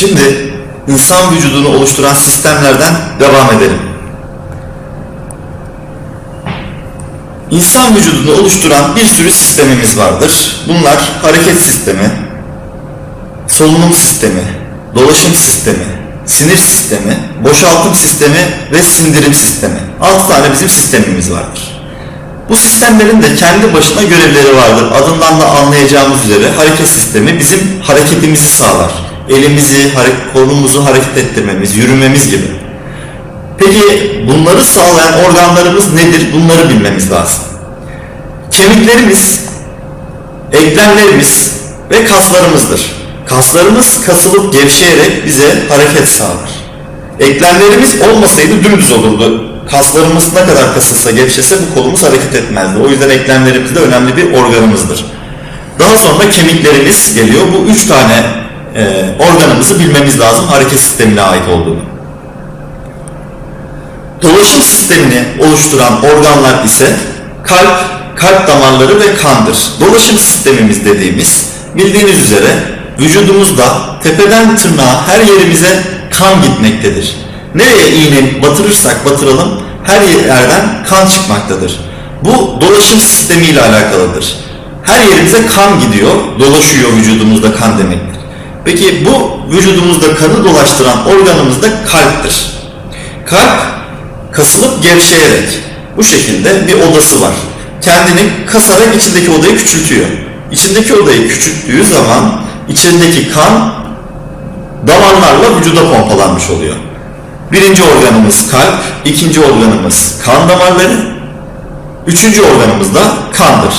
Şimdi insan vücudunu oluşturan sistemlerden devam edelim. İnsan vücudunu oluşturan bir sürü sistemimiz vardır. Bunlar hareket sistemi, solunum sistemi, dolaşım sistemi, sinir sistemi, boşaltım sistemi ve sindirim sistemi. 6 tane bizim sistemimiz vardır. Bu sistemlerin de kendi başına görevleri vardır. Adından da anlayacağımız üzere hareket sistemi bizim hareketimizi sağlar. Elimizi, kolumuzu hareket ettirmemiz, yürümemiz gibi. Peki bunları sağlayan organlarımız nedir? Bunları bilmemiz lazım. Kemiklerimiz, eklemlerimiz ve kaslarımızdır. Kaslarımız kasılıp gevşeyerek bize hareket sağlar. Eklemlerimiz olmasaydı dümdüz olurdu. Kaslarımız ne kadar kasılsa gevşese bu kolumuz hareket etmezdi. O yüzden eklemlerimiz de önemli bir organımızdır. Daha sonra kemiklerimiz geliyor. Bu üç tane e, organımızı bilmemiz lazım hareket sistemine ait olduğunu. Dolaşım sistemini oluşturan organlar ise kalp, kalp damarları ve kandır. Dolaşım sistemimiz dediğimiz bildiğiniz üzere vücudumuzda tepeden tırnağa her yerimize kan gitmektedir. Nereye iğne batırırsak batıralım her yerden kan çıkmaktadır. Bu dolaşım sistemiyle alakalıdır. Her yerimize kan gidiyor, dolaşıyor vücudumuzda kan demektir. Peki bu vücudumuzda kanı dolaştıran organımız da kalptir. Kalp kasılıp gevşeyerek bu şekilde bir odası var. Kendini kasarak içindeki odayı küçültüyor. İçindeki odayı küçülttüğü zaman içindeki kan damarlarla vücuda pompalanmış oluyor. Birinci organımız kalp, ikinci organımız kan damarları, üçüncü organımız da kandır.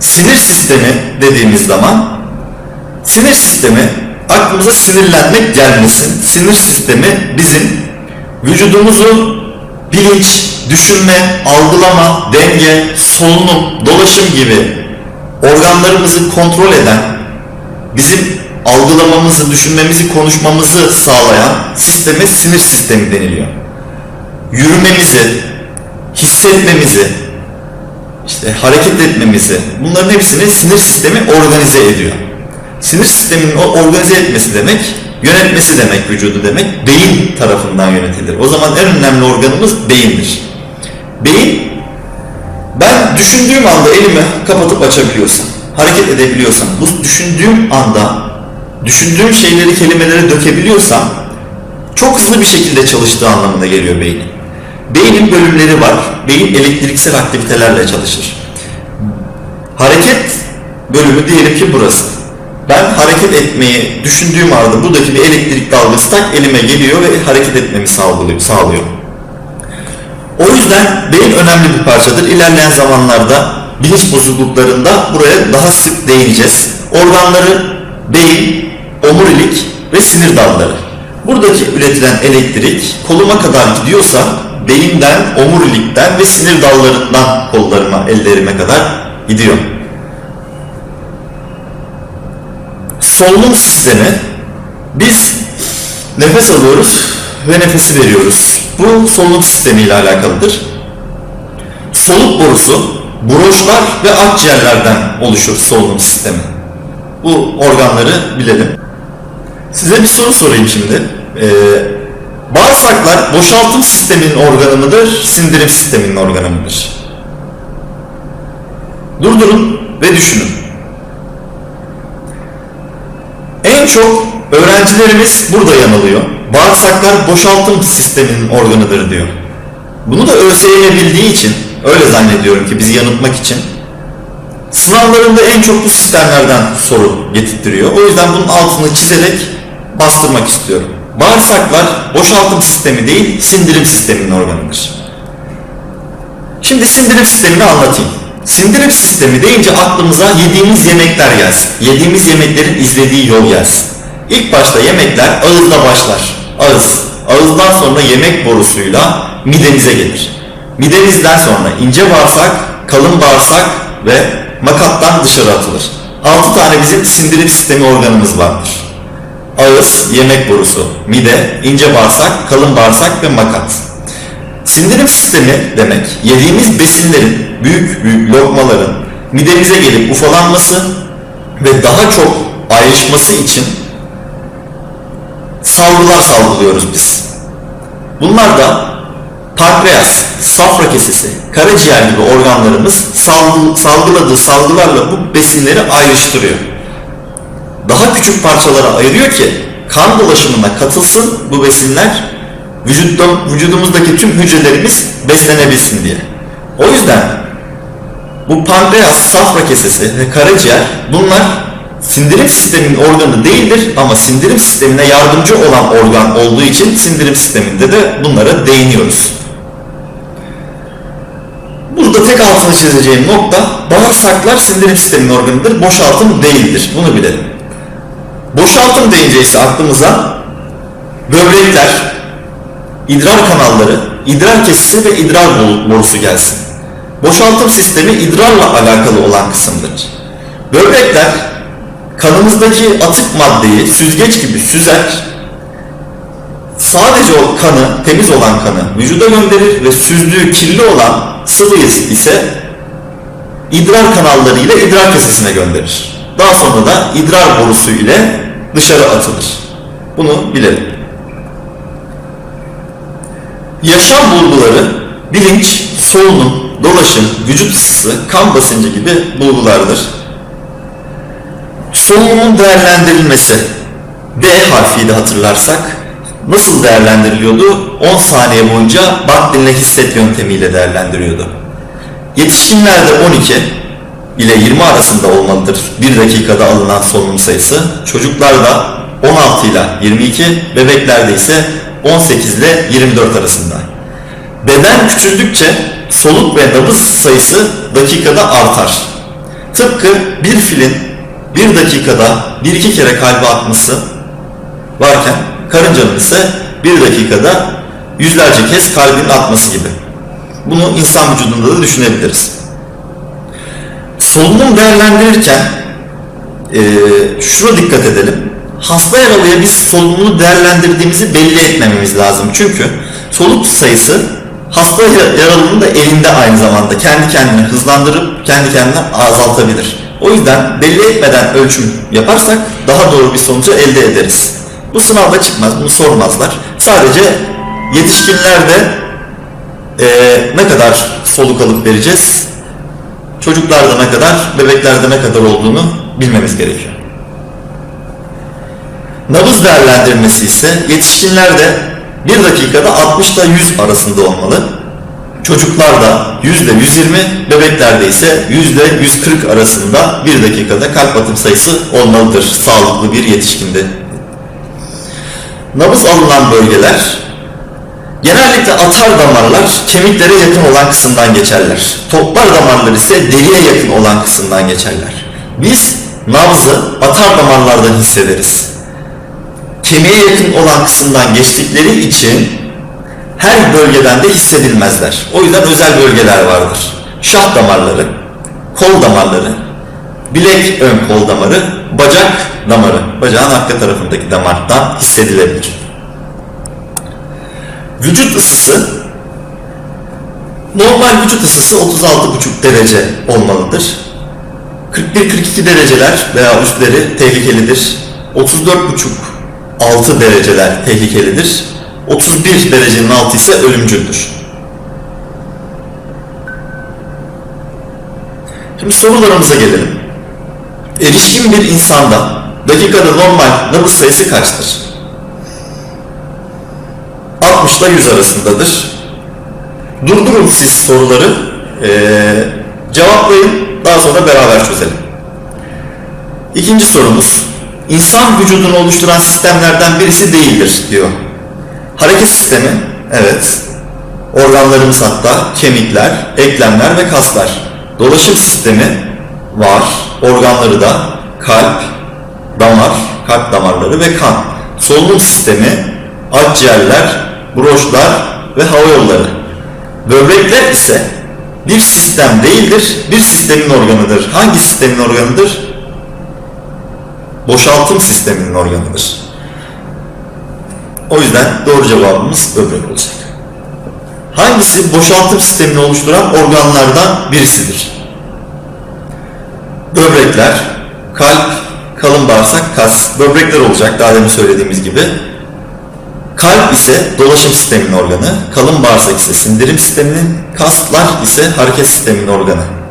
Sinir sistemi dediğimiz zaman sinir sistemi aklımıza sinirlenmek gelmesin. Sinir sistemi bizim vücudumuzu bilinç, düşünme, algılama, denge, solunum, dolaşım gibi organlarımızı kontrol eden, bizim algılamamızı, düşünmemizi, konuşmamızı sağlayan sisteme sinir sistemi deniliyor. Yürümemizi, hissetmemizi, işte hareket etmemizi, bunların hepsini sinir sistemi organize ediyor. Sinir sisteminin organize etmesi demek, yönetmesi demek vücudu demek, beyin tarafından yönetilir. O zaman en önemli organımız beyindir. Beyin, ben düşündüğüm anda elimi kapatıp açabiliyorsam, hareket edebiliyorsam, bu düşündüğüm anda, düşündüğüm şeyleri kelimelere dökebiliyorsam, çok hızlı bir şekilde çalıştığı anlamına geliyor beynin. Beynin bölümleri var. Beyin elektriksel aktivitelerle çalışır. Hareket bölümü diyelim ki burası. Ben hareket etmeyi düşündüğüm anda buradaki bir elektrik dalgası tak elime geliyor ve hareket etmemi sağlıyor. O yüzden beyin önemli bir parçadır. İlerleyen zamanlarda bilinç bozukluklarında buraya daha sık değineceğiz. Organları beyin, omurilik ve sinir dalları. Buradaki üretilen elektrik koluma kadar gidiyorsa beyinden, omurilikten ve sinir dallarından kollarıma, ellerime kadar gidiyor. Solunum sistemi biz nefes alıyoruz ve nefesi veriyoruz. Bu solunum sistemi ile alakalıdır. Soluk borusu broşlar ve akciğerlerden oluşur solunum sistemi. Bu organları bilelim. Size bir soru sorayım şimdi. Ee, bağırsaklar boşaltım sisteminin organı mıdır, sindirim sisteminin organı mıdır? Durdurun ve düşünün. Çok öğrencilerimiz burada yanılıyor. Bağırsaklar boşaltım sisteminin organıdır diyor. Bunu da ÖSYM bildiği için, öyle zannediyorum ki bizi yanıltmak için sınavlarında en çok bu sistemlerden soru getirtiyor. O yüzden bunun altını çizerek bastırmak istiyorum. Bağırsaklar boşaltım sistemi değil, sindirim sisteminin organıdır. Şimdi sindirim sistemini anlatayım. Sindirim sistemi deyince aklımıza yediğimiz yemekler gelsin. Yediğimiz yemeklerin izlediği yol gelsin. İlk başta yemekler ağızla başlar. Ağız. Ağızdan sonra yemek borusuyla midemize gelir. Midemizden sonra ince bağırsak, kalın bağırsak ve makattan dışarı atılır. 6 tane bizim sindirim sistemi organımız vardır. Ağız, yemek borusu, mide, ince bağırsak, kalın bağırsak ve makat. Sindirim sistemi demek yediğimiz besinlerin, büyük büyük lokmaların midemize gelip ufalanması ve daha çok ayrışması için salgılar salgılıyoruz biz. Bunlar da pankreas, safra kesesi, karaciğer gibi organlarımız salgı- salgıladığı salgılarla bu besinleri ayrıştırıyor. Daha küçük parçalara ayırıyor ki kan dolaşımına katılsın bu besinler vücutta, vücudumuzdaki tüm hücrelerimiz beslenebilsin diye. O yüzden bu pankreas, safra kesesi ve karaciğer bunlar sindirim sisteminin organı değildir ama sindirim sistemine yardımcı olan organ olduğu için sindirim sisteminde de bunlara değiniyoruz. Burada tek altını çizeceğim nokta bağırsaklar sindirim sisteminin organıdır, boşaltım değildir. Bunu bilelim. Boşaltım deyince ise aklımıza böbrekler, idrar kanalları, idrar kesesi ve idrar borusu gelsin. Boşaltım sistemi idrarla alakalı olan kısımdır. Böbrekler kanımızdaki atık maddeyi süzgeç gibi süzer, sadece o kanı, temiz olan kanı vücuda gönderir ve süzdüğü kirli olan sıvıyı ise idrar kanalları ile idrar kesesine gönderir. Daha sonra da idrar borusu ile dışarı atılır. Bunu bilelim. Yaşam bulguları bilinç, solunum, dolaşım, vücut ısısı, kan basıncı gibi bulgulardır. Solunumun değerlendirilmesi D harfiyle hatırlarsak nasıl değerlendiriliyordu? 10 saniye boyunca bak dinle hisset yöntemiyle değerlendiriyordu. Yetişkinlerde 12 ile 20 arasında olmalıdır 1 dakikada alınan solunum sayısı. Çocuklarda 16 ile 22, bebeklerde ise 18 ile 24 arasında. Beden küçüldükçe soluk ve nabız sayısı dakikada artar. Tıpkı bir filin bir dakikada bir iki kere kalbe atması varken karıncanın ise bir dakikada yüzlerce kez kalbinin atması gibi. Bunu insan vücudunda da düşünebiliriz. Solunum değerlendirirken e, şuna dikkat edelim. Hasta yaralıya biz solunumunu değerlendirdiğimizi belli etmememiz lazım. Çünkü soluk sayısı hasta yaralının da elinde aynı zamanda kendi kendine hızlandırıp kendi kendine azaltabilir. O yüzden belli etmeden ölçüm yaparsak daha doğru bir sonucu elde ederiz. Bu sınavda çıkmaz, bunu sormazlar. Sadece yetişkinlerde e, ne kadar soluk alıp vereceğiz, çocuklarda ne kadar, bebeklerde ne kadar olduğunu bilmemiz gerekiyor. Nabız değerlendirmesi ise yetişkinlerde 1 dakikada 60 ile 100 arasında olmalı. Çocuklarda 100 ile 120, bebeklerde ise 100 ile 140 arasında 1 dakikada kalp atım sayısı olmalıdır sağlıklı bir yetişkinde. Nabız alınan bölgeler genellikle atar damarlar kemiklere yakın olan kısımdan geçerler. Toplar damarlar ise deriye yakın olan kısımdan geçerler. Biz nabzı atar damarlardan hissederiz kemiğe yakın olan kısımdan geçtikleri için her bölgeden de hissedilmezler. O yüzden özel bölgeler vardır. Şah damarları, kol damarları, bilek ön kol damarı, bacak damarı, bacağın arka tarafındaki damardan hissedilebilir. Vücut ısısı normal vücut ısısı 36,5 derece olmalıdır. 41-42 dereceler veya üstleri tehlikelidir. 34,5 6 dereceler tehlikelidir. 31 derecenin altı ise ölümcüldür. Şimdi sorularımıza gelelim. Erişkin bir insanda dakikada normal nabız sayısı kaçtır? 60 ile 100 arasındadır. Durdurun siz soruları, ee, cevaplayın, daha sonra beraber çözelim. İkinci sorumuz, insan vücudunu oluşturan sistemlerden birisi değildir diyor. Hareket sistemi, evet. Organlarımız hatta kemikler, eklemler ve kaslar. Dolaşım sistemi var. Organları da kalp, damar, kalp damarları ve kan. Solunum sistemi, akciğerler, broşlar ve hava yolları. Böbrekler ise bir sistem değildir, bir sistemin organıdır. Hangi sistemin organıdır? Boşaltım sisteminin organıdır. O yüzden doğru cevabımız böbrek olacak. Hangisi boşaltım sistemini oluşturan organlardan birisidir? Böbrekler, kalp, kalın bağırsak, kas, böbrekler olacak daha demin söylediğimiz gibi. Kalp ise dolaşım sisteminin organı, kalın bağırsak ise sindirim sisteminin, kaslar ise hareket sisteminin organı.